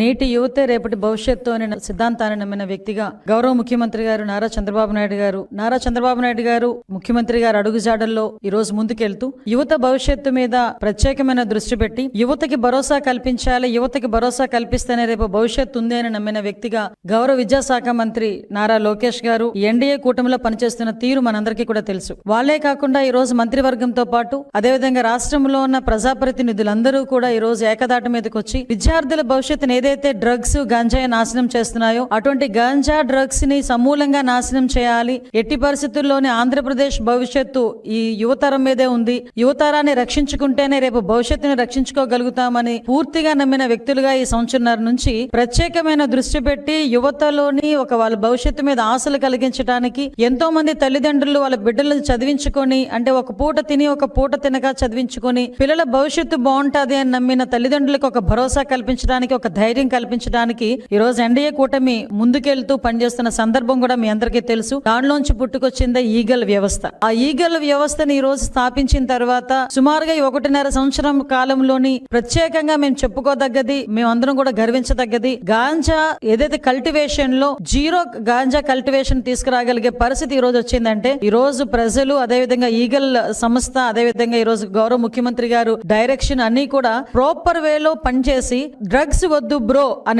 నేటి యువతే రేపటి భవిష్యత్తు అనే సిద్ధాంతాన్ని నమ్మిన వ్యక్తిగా గౌరవ ముఖ్యమంత్రి గారు నారా చంద్రబాబు నాయుడు గారు. నారా చంద్రబాబు నాయుడు గారు ముఖ్యమంత్రి గారు అడుగుజాడల్లో ఈ రోజు ముందుకెళ్తూ యువత భవిష్యత్తు మీద ప్రత్యేకమైన దృష్టి పెట్టి యువతకి భరోసా కల్పించాలి యువతకి భరోసా కల్పిస్తేనే రేపు భవిష్యత్తు ఉంది అని నమ్మిన వ్యక్తిగా గౌరవ విద్యాశాఖ మంత్రి నారా లోకేష్ గారు ఎన్డీఏ కూటమిలో పనిచేస్తున్న తీరు మనందరికీ కూడా తెలుసు. వాళ్ళే కాకుండా ఈ రోజు మంత్రివర్గంతో పాటు అదేవిధంగా రాష్ట్రంలో ఉన్న ప్రజాప్రతినిధులందరూ కూడా ఈ రోజు ఏకదాటి మీదకి వచ్చి విద్యార్థుల భవిష్యత్తును ఏదైతే డ్రగ్స్ గంజాయి నాశనం చేస్తున్నాయో అటువంటి గంజా డ్రగ్స్ని సమూలంగా నాశనం చేయాలి. ఎట్టి పరిస్థితుల్లోనే ఆంధ్రప్రదేశ్ భవిష్యత్తు ఈ యువతరం మీదే ఉంది. యువతరాన్ని రక్షించుకుంటేనే రేపు భవిష్యత్తుని రక్షించుకోగలుగుతామని పూర్తిగా నమ్మిన వ్యక్తులుగా ఈ సంవత్సరంన్నర నుంచి ప్రత్యేకమైన దృష్టి పెట్టి యువతలోని ఒక వాళ్ళ భవిష్యత్తు మీద ఆశలు కలిగించడానికి ఎంతో మంది తల్లిదండ్రులు వాళ్ళ బిడ్డలను చదివించుకొని అంటే ఒక పూట తిని ఒక పూట తినక చదివించుకొని పిల్లల భవిష్యత్తు బాగుంటది అని నమ్మిన తల్లిదండ్రులకు ఒక భరోసా కల్పించడానికి ఒక ధైర్యం కల్పించడానికి ఈ రోజు ఎన్డీఏ కూటమి ముందుకెళ్తూ పనిచేస్తున్న సందర్భం కూడా మీ అందరికీ తెలుసు. దానిలోంచి పుట్టుకొచ్చిందే ఈగల్ వ్యవస్థ. ఆ ఈగల్ వ్యవస్థని ఈ రోజు స్థాపించిన తర్వాత సుమారుగా ఒకటిన్నర సంవత్సరం కాలంలోని ప్రత్యేకంగా మేము చెప్పుకోదగ్గది మేమందరం కూడా గర్వించదగ్గది గాంజా ఏదైతే కల్టివేషన్లో జీరో గాంజా కల్టివేషన్ తీసుకురాగలిగే పరిస్థితి ఈ రోజు వచ్చిందంటే ఈ రోజు ప్రజలు అదేవిధంగా ఈగల్ సంస్థ అదేవిధంగా ఈ రోజు గౌరవ ముఖ్యమంత్రి గారు డైరెక్షన్ అన్ని కూడా ప్రాపర్ వేలో పనిచేసి డ్రగ్స్ వద్దు వద్దు బ్రో అని